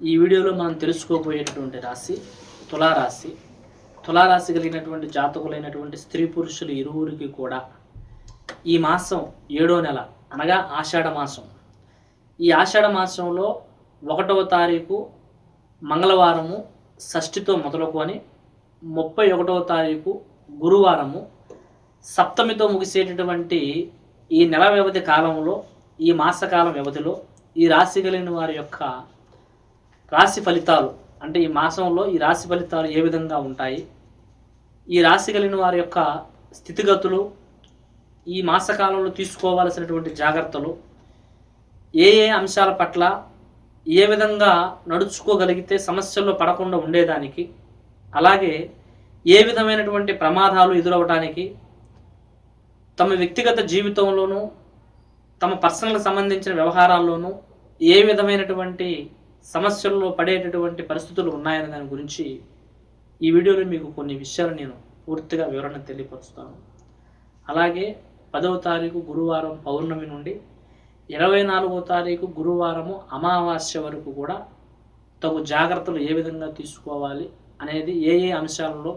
ఈ వీడియోలో మనం తెలుసుకోబోయేటటువంటి రాశి తులారాశి. తులారాశి కలిగినటువంటి జాతకులైనటువంటి స్త్రీ పురుషులు ఇరువురికి కూడా ఈ మాసం ఏడో నెల అనగా ఆషాఢ మాసం. ఈ ఆషాఢ మాసంలో ఒకటవ తారీఖు మంగళవారము షష్ఠితో మొదలుకొని ముప్పై ఒకటవ తారీఖు గురువారము సప్తమితో ముగిసేటటువంటి ఈ నెల వ్యవధి కాలంలో ఈ మాసకాలం వ్యవధిలో ఈ రాశి కలిగిన వారి యొక్క రాశి ఫలితాలు అంటే ఈ మాసంలో ఈ రాశి ఫలితాలు ఏ విధంగా ఉంటాయి? ఈ రాశి కలిగిన వారి యొక్క స్థితిగతులు ఈ మాసకాలంలో తీసుకోవాల్సినటువంటి జాగ్రత్తలు ఏ ఏ అంశాల పట్ల ఏ విధంగా నడుచుకోగలిగితే సమస్యల్లో పడకుండా ఉండేదానికి అలాగే ఏ విధమైనటువంటి ప్రమాదాలు ఎదురవడానికి తమ వ్యక్తిగత జీవితంలోనూ తమ పర్సనల్కి సంబంధించిన వ్యవహారాల్లోనూ ఏ విధమైనటువంటి సమస్యల్లో పడేటటువంటి పరిస్థితులు ఉన్నాయనే దాని గురించి ఈ వీడియోలో మీకు కొన్ని విషయాలు నేను పూర్తిగా వివరణ తెలియపరుస్తాను. అలాగే పదవ తారీఖు గురువారం పౌర్ణమి నుండి ఇరవై నాలుగో తారీఖు గురువారము అమావాస్య వరకు కూడా తగు జాగ్రత్తలు ఏ విధంగా తీసుకోవాలి అనేది ఏ ఏ అంశాలలో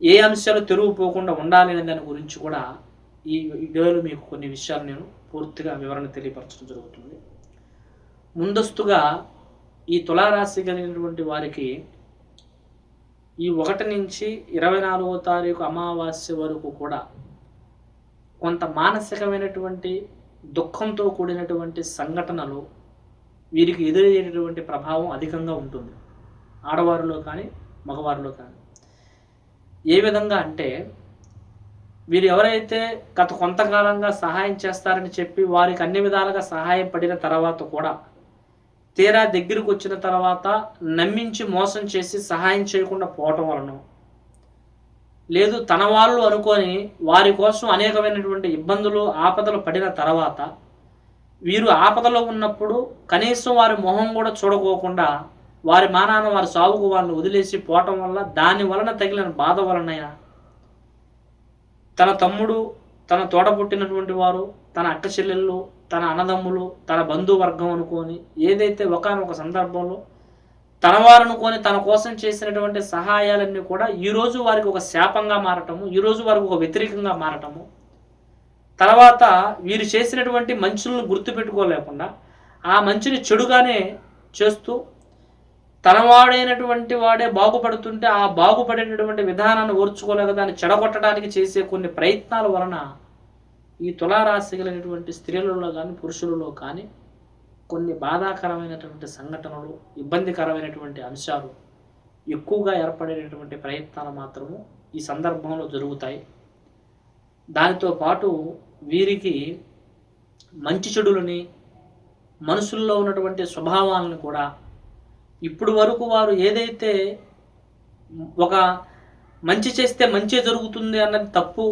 ఏ అంశాలు తెరుగుపోకుండా ఉండాలి అనే దాని గురించి కూడా ఈ వీడియోలో మీకు కొన్ని విషయాలు నేను పూర్తిగా వివరణ తెలియపరచడం జరుగుతుంది. ముందస్తుగా ఈ తులారాశి కలిగినటువంటి వారికి ఈ ఒకటి నుంచి ఇరవై నాలుగో తారీఖు అమావాస్య వరకు కూడా కొంత మానసికమైనటువంటి దుఃఖంతో కూడినటువంటి సంఘటనలు వీరికి ఎదురయ్యేటటువంటి ప్రభావం అధికంగా ఉంటుంది. ఆడవారిలో కానీ మగవారిలో కానీ. ఏ విధంగా అంటే వీరు ఎవరైతే గత కొంతకాలంగా సహాయం చేస్తారని చెప్పి వారికి అన్ని విధాలుగా సహాయం పడిన తర్వాత కూడా తీరా దగ్గరకు వచ్చిన తర్వాత నమ్మించి మోసం చేసి సహాయం చేయకుండా పోవటం వలన లేదు తన వాళ్ళు అనుకొని వారి కోసం అనేకమైనటువంటి ఇబ్బందులు ఆపదలు పడిన తర్వాత వీరు ఆపదలో ఉన్నప్పుడు కనీసం వారి మొహం కూడా చూడకోకుండా వారి మానాన వారి సాగుకు వాళ్ళని వదిలేసి పోవటం వల్ల దాని వలన తగిలిన బాధ వలన తన తమ్ముడు తన తోట పుట్టినటువంటి వారు తన అక్క చెల్లెళ్ళు తన అన్నదమ్ములు తన బంధువర్గం అనుకొని ఏదైతే ఒకనొక సందర్భంలో తన వారనుకొని తన కోసం చేసినటువంటి సహాయాలన్నీ కూడా ఈరోజు వారికి ఒక శాపంగా మారటము ఈరోజు వారికి ఒక వ్యతిరేకంగా మారటము. తర్వాత వీరు చేసినటువంటి మంచులను గుర్తుపెట్టుకోలేకుండా ఆ మంచిని చెడుగానే చేస్తూ తనవాడైనటువంటి వాడే బాగుపడుతుంటే ఆ బాగుపడేటటువంటి విధానాన్ని ఓర్చుకోలేక దాన్ని చెడగొట్టడానికి చేసే కొన్ని ప్రయత్నాల వలన ఈ తులారాశి కలిగినటువంటి స్త్రీలలో కానీ పురుషులలో కానీ కొన్ని బాధాకరమైనటువంటి సంఘటనలు ఇబ్బందికరమైనటువంటి అంశాలు ఎక్కువగా ఏర్పడేటటువంటి ప్రయత్నాలు మాత్రము ఈ సందర్భంలో జరుగుతాయి. దానితో పాటు వీరికి మంచి చెడులని మనుషుల్లో ఉన్నటువంటి స్వభావాలను కూడా ఇప్పుడు వరకు వారు ఏదైతే ఒక మంచి చేస్తే మంచి జరుగుతుంది అన్నది తప్పు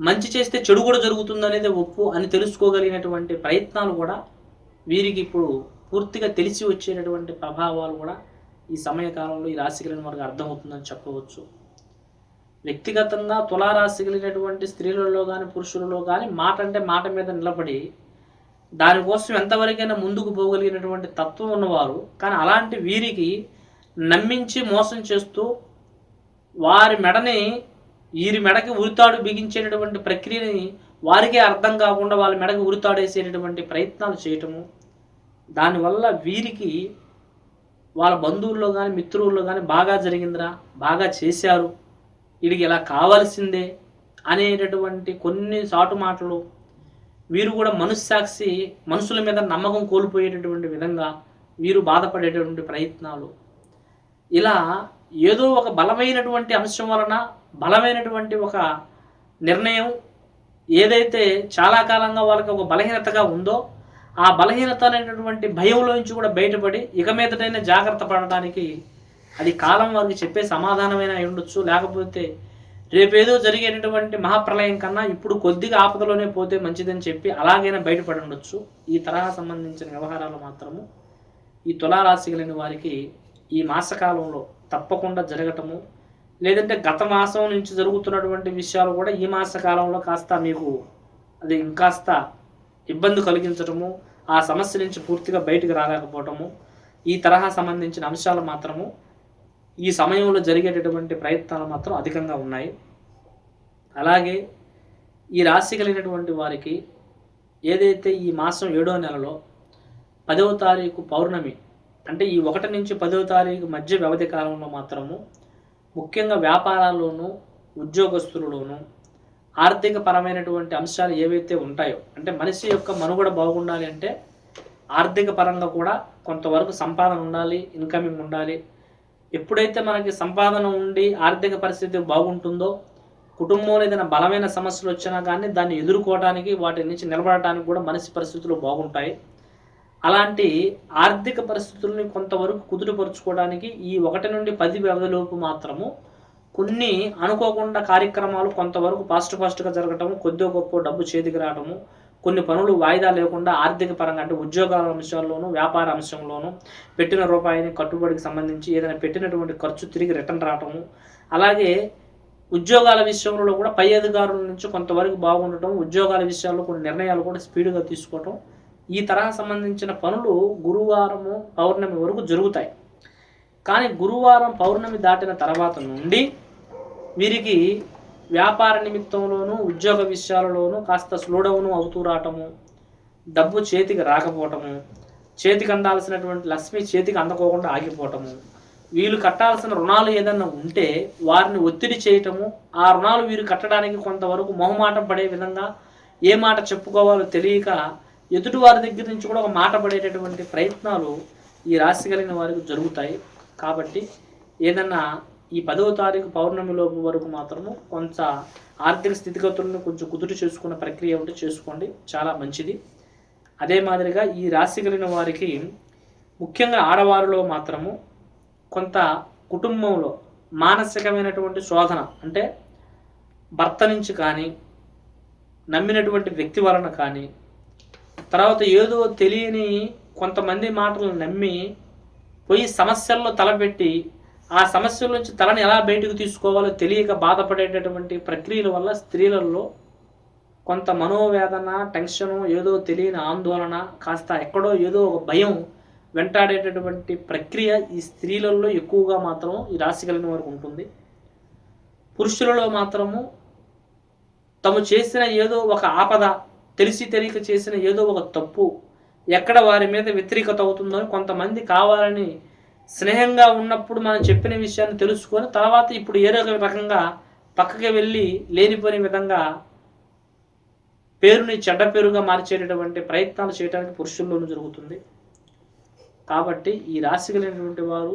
మంచి చేస్తే చెడు కూడా జరుగుతుంది అనేది ఒప్పు అని తెలుసుకోగలిగినటువంటి ప్రయత్నాలు కూడా వీరికి ఇప్పుడు పూర్తిగా తెలిసి వచ్చేటటువంటి ప్రభావాలు కూడా ఈ సమయకాలంలో ఈ రాశి కలిగిన వారికి అర్థమవుతుందని చెప్పవచ్చు. వ్యక్తిగతంగా తులారాశి కలిగినటువంటి స్త్రీలలో కానీ పురుషులలో కానీ మాట అంటే మాట మీద నిలబడి దానికోసం ఎంతవరకైనా ముందుకు పోగలిగినటువంటి తత్వం ఉన్నవారు కానీ అలాంటి వీరికి నమ్మించి మోసం చేస్తూ వారి మెడని వీరి మెడకి ఉరితాడు బిగించేటటువంటి ప్రక్రియని వారికే అర్థం కాకుండా వాళ్ళ మెడకు ఉరితాడేసేటటువంటి ప్రయత్నాలు చేయటము దానివల్ల వీరికి వాళ్ళ బంధువుల్లో కానీ మిత్రుల్లో కానీ బాగా జరిగిందిరా బాగా చేశారు వీడికి ఇలా కావాల్సిందే అనేటటువంటి కొన్ని సాటు మాటలు వీరు కూడా మనస్సాక్షి మనుషుల మీద నమ్మకం కోల్పోయేటటువంటి విధంగా వీరు బాధపడేటటువంటి ప్రయత్నాలు. ఇలా ఏదో ఒక బలమైనటువంటి అంశం వలన బలమైనటువంటి ఒక నిర్ణయం ఏదైతే చాలా కాలంగా వాళ్ళకి ఒక బలహీనతగా ఉందో ఆ బలహీనత అనేటటువంటి భయంలోంచి కూడా బయటపడి ఇక మీదటైనా జాగ్రత్త పడడానికి అది కాలం వారికి చెప్పే సమాధానమైన అయి ఉండొచ్చు. లేకపోతే రేపేదో జరిగేటటువంటి మహాప్రలయం కన్నా ఇప్పుడు కొద్దిగా ఆపదలోనే పోతే మంచిదని చెప్పి అలాగైనా బయటపడి ఉండొచ్చు. ఈ తరహా సంబంధించిన వ్యవహారాలు మాత్రము ఈ తులారాశి కలిగిన వారికి ఈ మాసకాలంలో తప్పకుండా జరగటము. లేదంటే గత మాసం నుంచి జరుగుతున్నటువంటి విషయాలు కూడా ఈ మాస కాలంలో కాస్త మీకు అది ఇంకాస్త ఇబ్బంది కలిగించటము ఆ సమస్య నుంచి పూర్తిగా బయటకు రాలేకపోవటము ఈ తరహా సంబంధించిన అంశాలు మాత్రము ఈ సమయంలో జరిగేటటువంటి ప్రయత్నాలు మాత్రం అధికంగా ఉన్నాయి. అలాగే ఈ రాశి కలిగినటువంటి వారికి ఏదైతే ఈ మాసం ఏడో నెలలో పదవ తారీఖు పౌర్ణమి అంటే ఈ ఒకటి నుంచి పదవ తారీఖు మధ్య వ్యవధి కాలంలో మాత్రము ముఖ్యంగా వ్యాపారాల్లోనూ ఉద్యోగస్తులలోనూ ఆర్థిక పరమైనటువంటి అంశాలు ఏవైతే ఉంటాయో అంటే మనిషి యొక్క మనుగడ బాగుండాలి అంటే ఆర్థిక పరంగా కూడా కొంతవరకు సంపాదన ఉండాలి ఇన్కమింగ్ ఉండాలి. ఎప్పుడైతే మనకి సంపాదన ఉండి ఆర్థిక పరిస్థితి బాగుంటుందో కుటుంబంలో ఏదైనా బలమైన సమస్యలు వచ్చినా కానీ దాన్ని ఎదుర్కోవడానికి వాటి నుంచి నిలబడటానికి కూడా మనిషి పరిస్థితులు బాగుంటాయి. అలాంటి ఆర్థిక పరిస్థితుల్ని కొంతవరకు కుదురుపరుచుకోవడానికి ఈ ఒకటి నుండి పది వ్యవధిలోపు మాత్రము కొన్ని అనుకోకుండా కార్యక్రమాలు కొంతవరకు ఫాస్ట్ ఫాస్ట్గా జరగటము కొద్దిగా గొప్ప డబ్బు చేతికి రావటము కొన్ని పనులు వాయిదా లేకుండా ఆర్థిక పరంగా అంటే ఉద్యోగాల అంశంలోనూ వ్యాపార అంశంలోనూ పెట్టిన రూపాయిని కట్టుబడికి సంబంధించి ఏదైనా పెట్టినటువంటి ఖర్చు తిరిగి రిటర్న్ రావటము అలాగే ఉద్యోగాల విషయంలో కూడా పై అధికారుల నుంచి కొంతవరకు బాగుండటం ఉద్యోగాల విషయాల్లో కొన్ని నిర్ణయాలు కూడా స్పీడ్గా తీసుకోవటం ఈ తరహా సంబంధించిన పనులు గురువారము పౌర్ణమి వరకు జరుగుతాయి. కానీ గురువారం పౌర్ణమి దాటిన తర్వాత నుండి వీరికి వ్యాపార నిమిత్తంలోనూ ఉద్యోగ విషయాలలోనూ కాస్త స్లోడౌను అవుతూ రావటము డబ్బు చేతికి రాకపోవటము చేతికి అందాల్సినటువంటి లక్ష్మి చేతికి అందకోకుండా ఆగిపోవటము వీళ్ళు కట్టాల్సిన రుణాలు ఏదన్నా ఉంటే వారిని ఒత్తిడి చేయటము ఆ రుణాలు వీరు కట్టడానికి కొంతవరకు మొహమాటం పడే విధంగా ఏ మాట చెప్పుకోవాలో తెలియక ఎదుటి వారి దగ్గర నుంచి కూడా ఒక మాట పడేటటువంటి ప్రయత్నాలు ఈ రాశి కలిగిన వారికి జరుగుతాయి. కాబట్టి ఏదన్నా ఈ పదవ తారీఖు పౌర్ణమి లోపు వరకు మాత్రము కొంత ఆర్థిక స్థితిగతులను కొంచెం కుదురు చేసుకున్న ప్రక్రియ ఉంటే చేసుకోండి. చాలా మంచిది. అదే మాదిరిగా ఈ రాశి కలిగిన వారికి ముఖ్యంగా ఆడవారిలో మాత్రము కొంత కుటుంబంలో మానసికమైనటువంటి శోధన అంటే భర్త నుంచి కానీ నమ్మినటువంటి వ్యక్తి వలన కానీ తర్వాత ఏదో తెలియని కొంతమంది మాటలు నమ్మి పోయి సమస్యల్లో తలపెట్టి ఆ సమస్యల నుంచి తలని ఎలా బయటకు తీసుకోవాలో తెలియక బాధపడేటటువంటి ప్రక్రియల వల్ల స్త్రీలలో కొంత మనోవేదన టెన్షను ఏదో తెలియని ఆందోళన కాస్త ఎక్కడో ఏదో ఒక భయం వెంటాడేటటువంటి ప్రక్రియ ఈ స్త్రీలలో ఎక్కువగా మాత్రం ఈ రాశి కలిగిన వరకు ఉంటుంది. పురుషులలో మాత్రము తము చేసిన ఏదో ఒక ఆపద తెలిసి తెలియక చేసిన ఏదో ఒక తప్పు ఎక్కడ వారి మీద వ్యతిరేకత అవుతుందో అని కొంతమంది కావాలని స్నేహంగా ఉన్నప్పుడు మనం చెప్పిన విషయాన్ని తెలుసుకొని తర్వాత ఇప్పుడు ఏదో ఒక రకంగా పక్కకి వెళ్ళి లేనిపోని విధంగా పేరుని చెడ్డ పేరుగా మార్చేటటువంటి ప్రయత్నాలు చేయడానికి పురుషుల్లోనూ జరుగుతుంది. కాబట్టి ఈ రాశి కలిగినటువంటి వారు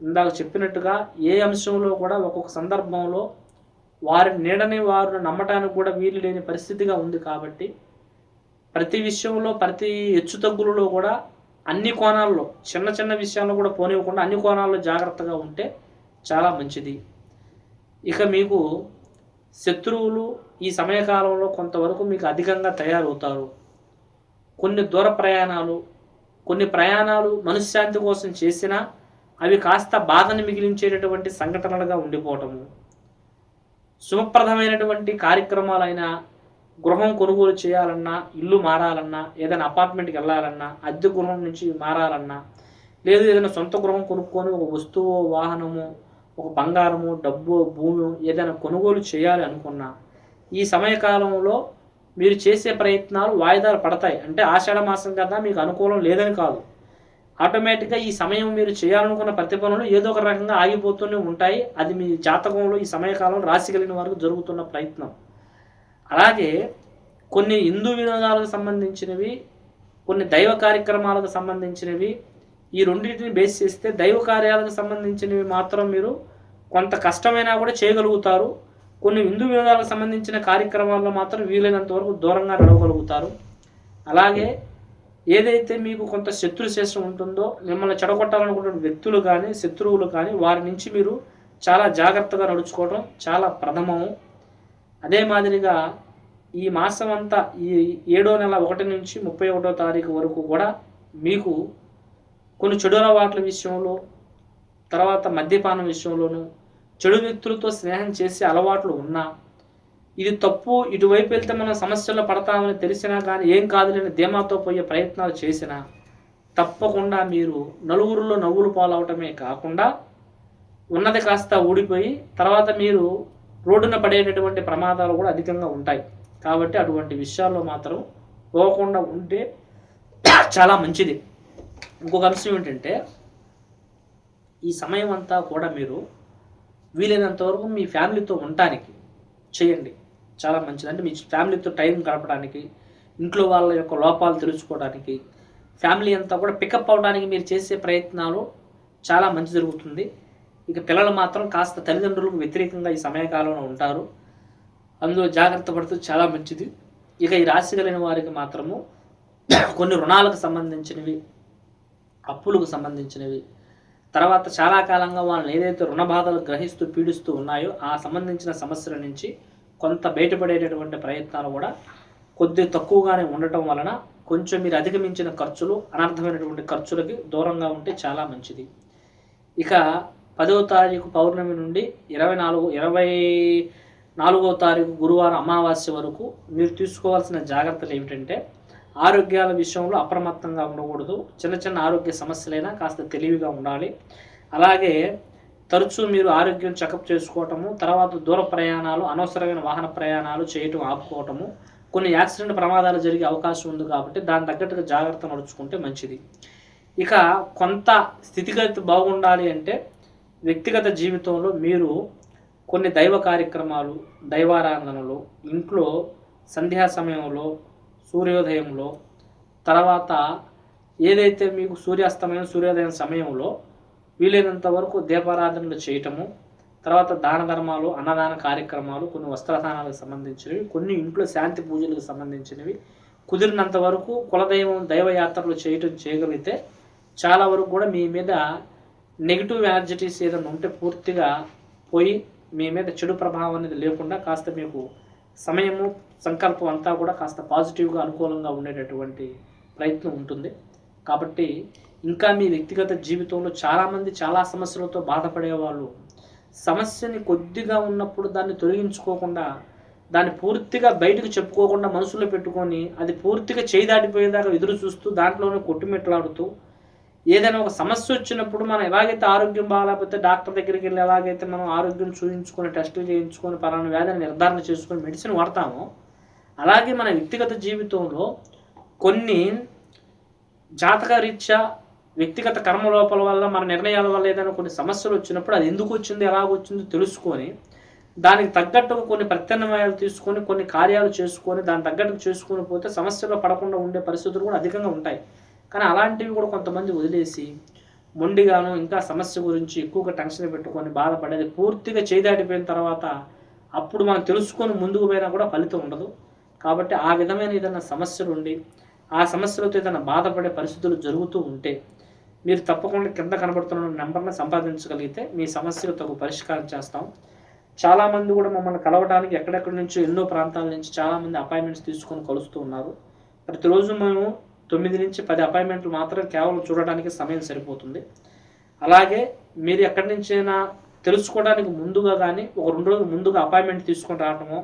ఇందాక చెప్పినట్టుగా ఏ అంశంలో కూడా ఒక్కొక్క సందర్భంలో వారి నీడని వారు నమ్మటానికి కూడా వీలు లేని పరిస్థితిగా ఉంది కాబట్టి ప్రతి విషయంలో ప్రతి హెచ్చుతగ్గులలో కూడా అన్ని కోణాల్లో చిన్న చిన్న విషయాల్లో కూడా పోనివ్వకుండా అన్ని కోణాల్లో జాగ్రత్తగా ఉంటే చాలా మంచిది. ఇక మీకు శత్రువులు ఈ సమయకాలంలో కొంతవరకు మీకు అధికంగా తయారవుతారు. కొన్ని దూర ప్రయాణాలు కొన్ని ప్రయాణాలు మనశ్శాంతి కోసం చేసినా అవి కాస్త బాధను మిగిలించేటటువంటి సంఘటనలుగా ఉండిపోవటము. శుభప్రదమైనటువంటి కార్యక్రమాలైనా గృహం కొనుగోలు చేయాలన్నా ఇల్లు మారాలన్నా ఏదైనా అపార్ట్మెంట్కి వెళ్ళాలన్నా అద్దె గృహం నుంచి మారాలన్నా లేదు ఏదైనా సొంత గృహం కొనుక్కొని ఒక వస్తువు వాహనము ఒక బంగారము డబ్బు భూమి ఏదైనా కొనుగోలు చేయాలి అనుకున్నా ఈ సమయకాలంలో మీరు చేసే ప్రయత్నాలు వాయిదాలు పడతాయి. అంటే ఆషాఢ మాసం కదా మీకు అనుకూలం లేదని కాదు. ఆటోమేటిక్గా ఈ సమయం మీరు చేయాలనుకున్న ప్రతి పనులు ఏదో ఒక రకంగా ఆగిపోతూనే ఉంటాయి. అది మీ జాతకంలో ఈ సమయకాలం రాశి కలిగిన వారికి జరుగుతున్న ప్రయత్నం. అలాగే కొన్ని హిందూ వినోదాలకు సంబంధించినవి కొన్ని దైవ కార్యక్రమాలకు సంబంధించినవి ఈ రెండింటిని బేస్ చేస్తే దైవ కార్యాలకు సంబంధించినవి మాత్రం మీరు కొంత కష్టమైనా కూడా చేయగలుగుతారు. కొన్ని హిందూ వినోదాలకు సంబంధించిన కార్యక్రమాల్లో మాత్రం వీలైనంత వరకు దూరంగా నడవగలుగుతారు. అలాగే ఏదైతే మీకు కొంత శత్రు శేషం ఉంటుందో మిమ్మల్ని చెడగొట్టాలనుకుంటున్న వ్యక్తులు కానీ శత్రువులు కానీ వారి నుంచి మీరు చాలా జాగ్రత్తగా నడుచుకోవడం చాలా ప్రథమము. అదే మాదిరిగా ఈ మాసం అంతా ఈ ఏడో నెల ఒకటి నుంచి ముప్పై ఒకటో తారీఖు వరకు కూడా మీకు కొన్ని చెడు అలవాట్ల విషయంలో తర్వాత మద్యపానం విషయంలోనూ చెడు వ్యక్తులతో స్నేహం చేసే అలవాట్లు ఉన్నా ఇది తప్పు ఇటువైపు వెళ్తే మనం సమస్యల్లో పడతామని తెలిసినా కానీ ఏం కాదులేని ధీమాతో పోయే ప్రయత్నాలు చేసినా తప్పకుండా మీరు నలుగురిలో నవ్వులు పాలవటమే కాకుండా ఉన్నది కాస్త ఊడిపోయి తర్వాత మీరు రోడ్డున పడేటటువంటి ప్రమాదాలు కూడా అధికంగా ఉంటాయి. కాబట్టి అటువంటి విషయాల్లో మాత్రం పోకుండా ఉంటే చాలా మంచిది. ఇంకొక అంశం ఏంటంటే ఈ సమయం అంతా కూడా మీరు వీలైనంత వరకు మీ ఫ్యామిలీతో ఉండటానికి చేయండి. చాలా మంచిది. అంటే మీ ఫ్యామిలీతో టైం గడపడానికి ఇంట్లో వాళ్ళ యొక్క లోపాలు తెలుసుకోవడానికి ఫ్యామిలీ అంతా కూడా పికప్ అవడానికి మీరు చేసే ప్రయత్నాలు చాలా మంచి జరుగుతుంది. ఇక పిల్లలు మాత్రం కాస్త తల్లిదండ్రులకు వ్యతిరేకంగా ఈ సమయకాలంలో ఉంటారు. అందులో జాగ్రత్త పడుతూ చాలా మంచిది. ఇక ఈ రాశి కలిగిన వారికి మాత్రము కొన్ని రుణాలకు సంబంధించినవి అప్పులకు సంబంధించినవి. తర్వాత చాలా కాలంగా వాళ్ళని ఏదైతే రుణ బాధలు గ్రహిస్తూ పీడిస్తూ ఉన్నాయో ఆ సంబంధించిన సమస్యల నుంచి కొంత బయటపడేటటువంటి ప్రయత్నాలు కూడా కొద్ది తక్కువగానే ఉండటం వలన కొంచెం మీరు అధిగమించిన ఖర్చులు అనర్థమైనటువంటి ఖర్చులకి దూరంగా ఉంటే చాలా మంచిది. ఇక పదవ తారీఖు పౌర్ణమి నుండి ఇరవై నాలుగు ఇరవై నాలుగవ తారీఖు గురువారం అమావాస్య వరకు మీరు తీసుకోవాల్సిన జాగ్రత్తలు ఏమిటంటే ఆరోగ్యాల విషయంలో అప్రమత్తంగా ఉండకూడదు. చిన్న చిన్న ఆరోగ్య సమస్యలైనా కాస్త తెలివిగా ఉండాలి. అలాగే తరచూ మీరు ఆరోగ్యం చెకప్ చేసుకోవటము తర్వాత దూర ప్రయాణాలు అనవసరమైన వాహన ప్రయాణాలు చేయటం ఆపుకోవటము కొన్ని యాక్సిడెంట్ ప్రమాదాలు జరిగే అవకాశం ఉంది కాబట్టి దాని తగ్గట్టుగా జాగ్రత్త నడుచుకుంటే మంచిది. ఇక కొంత స్థితిగతి బాగుండాలి అంటే వ్యక్తిగత జీవితంలో మీరు కొన్ని దైవ కార్యక్రమాలు దైవారాధనలు ఇంట్లో సంధ్యా సమయంలో సూర్యోదయంలో తర్వాత ఏదైతే మీకు సూర్యాస్తమయం సూర్యోదయం సమయంలో వీలైనంత వరకు దీపారాధనలు చేయటము తర్వాత దాన ధర్మాలు అన్నదాన కార్యక్రమాలు కొన్ని వస్త్రదానాలకు సంబంధించినవి కొన్ని ఇంట్లో శాంతి పూజలకు సంబంధించినవి. కుదిరినంత వరకు కులదైవం దైవయాత్రలు చేయటం చేయగలిగితే చాలా వరకు కూడా మీ మీద నెగిటివ్ ఎనర్జిటీస్ ఏదైనా ఉంటే పూర్తిగా పోయి మీ మీద చెడు ప్రభావం అనేది లేకుండా కాస్త మీకు సమయము సంకల్పం అంతా కూడా కాస్త పాజిటివ్గా అనుకూలంగా ఉండేటటువంటి ప్రయత్నం ఉంటుంది. కాబట్టి ఇంకా మీ వ్యక్తిగత జీవితంలో చాలామంది చాలా సమస్యలతో బాధపడేవాళ్ళు. సమస్యని కొద్దిగా ఉన్నప్పుడు దాన్ని తొలగించుకోకుండా దాన్ని పూర్తిగా బయటకు చెప్పుకోకుండా మనసులో పెట్టుకొని అది పూర్తిగా చేయి దాటిపోయేదాకా ఎదురు చూస్తూ దాంట్లోనే కొట్టుమిట్లాడుతూ ఏదైనా ఒక సమస్య వచ్చినప్పుడు మనం ఎలాగైతే ఆరోగ్యం బాగాలేకపోతే డాక్టర్ దగ్గరికి వెళ్ళి ఎలాగైతే మనం ఆరోగ్యం చూపించుకొని టెస్టులు చేయించుకొని పలానా వ్యాధిని నిర్ధారణ చేసుకొని మెడిసిన్ వాడతామో అలాగే మన వ్యక్తిగత జీవితంలో కొన్ని జాతక రీత్యా వ్యక్తిగత కర్మ లోపల వల్ల మన నిర్ణయాల వల్ల ఏదైనా కొన్ని సమస్యలు వచ్చినప్పుడు అది ఎందుకు వచ్చింది ఎలా వచ్చిందో తెలుసుకొని దానికి తగ్గట్టుగా కొన్ని ప్రత్యామ్నాయాలు తీసుకొని కొన్ని కార్యాలు చేసుకొని దాని తగ్గట్టు చేసుకొని పోతే సమస్యలో పడకుండా ఉండే పరిస్థితులు కూడా అధికంగా ఉంటాయి. కానీ అలాంటివి కూడా కొంతమంది వదిలేసి మొండిగాను ఇంకా సమస్య గురించి ఎక్కువగా టెన్షన్ పెట్టుకొని బాధపడేది పూర్తిగా చేదాటిపోయిన తర్వాత అప్పుడు మనం తెలుసుకొని ముందుకు పోయినా కూడా ఫలితం ఉండదు. కాబట్టి ఆ విధమైన ఏదైనా సమస్యలు ఉండి ఆ సమస్యలతో ఏదైనా బాధపడే పరిస్థితులు జరుగుతూ ఉంటే మీరు తప్పకుండా కింద కనబడుతున్న నెంబర్ని సంపాదించగలిగితే మీ సమస్యకు తగు పరిష్కారం చేస్తాం. చాలామంది కూడా మమ్మల్ని కలవడానికి ఎక్కడెక్కడి నుంచో ఎన్నో ప్రాంతాల నుంచి చాలామంది అపాయింట్మెంట్స్ తీసుకొని కలుస్తూ ఉన్నారు. ప్రతిరోజు మేము తొమ్మిది నుంచి పది అపాయింట్మెంట్లు మాత్రం కేవలం చూడడానికి సమయం సరిపోతుంది. అలాగే మీరు ఎక్కడి నుంచైనా తెలుసుకోవడానికి ముందుగా కానీ ఒక రెండు రోజులు ముందుగా అపాయింట్మెంట్ తీసుకొని రావటమో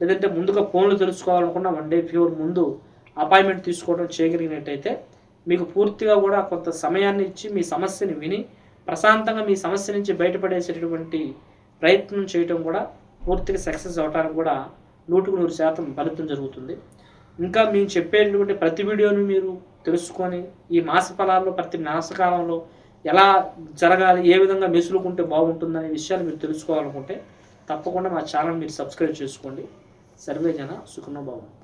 లేదంటే ముందుగా ఫోన్లు తెలుసుకోవాలనుకున్న వన్ డే ఫ్యూర్ ముందు అపాయింట్మెంట్ తీసుకోవడం చేయగలిగినట్టయితే మీకు పూర్తిగా కూడా కొంత సమయాన్ని ఇచ్చి మీ సమస్యని విని ప్రశాంతంగా మీ సమస్య నుంచి బయటపడేసేటటువంటి ప్రయత్నం చేయటం కూడా పూర్తిగా సక్సెస్ అవడానికి కూడా నూటికి నూరు శాతం ఫలితం జరుగుతుంది. ఇంకా మేము చెప్పేటటువంటి ప్రతి వీడియోని మీరు తెలుసుకొని ఈ మాస ఫలాల్లో ప్రతి మాసకాలంలో ఎలా జరగాలి ఏ విధంగా మెసులుకుంటే బాగుంటుందనే విషయాలు మీరు తెలుసుకోవాలనుకుంటే తప్పకుండా మా ఛానల్ మీరు సబ్స్క్రైబ్ చేసుకోండి. సర్వే జన సుఖనో బాగుంది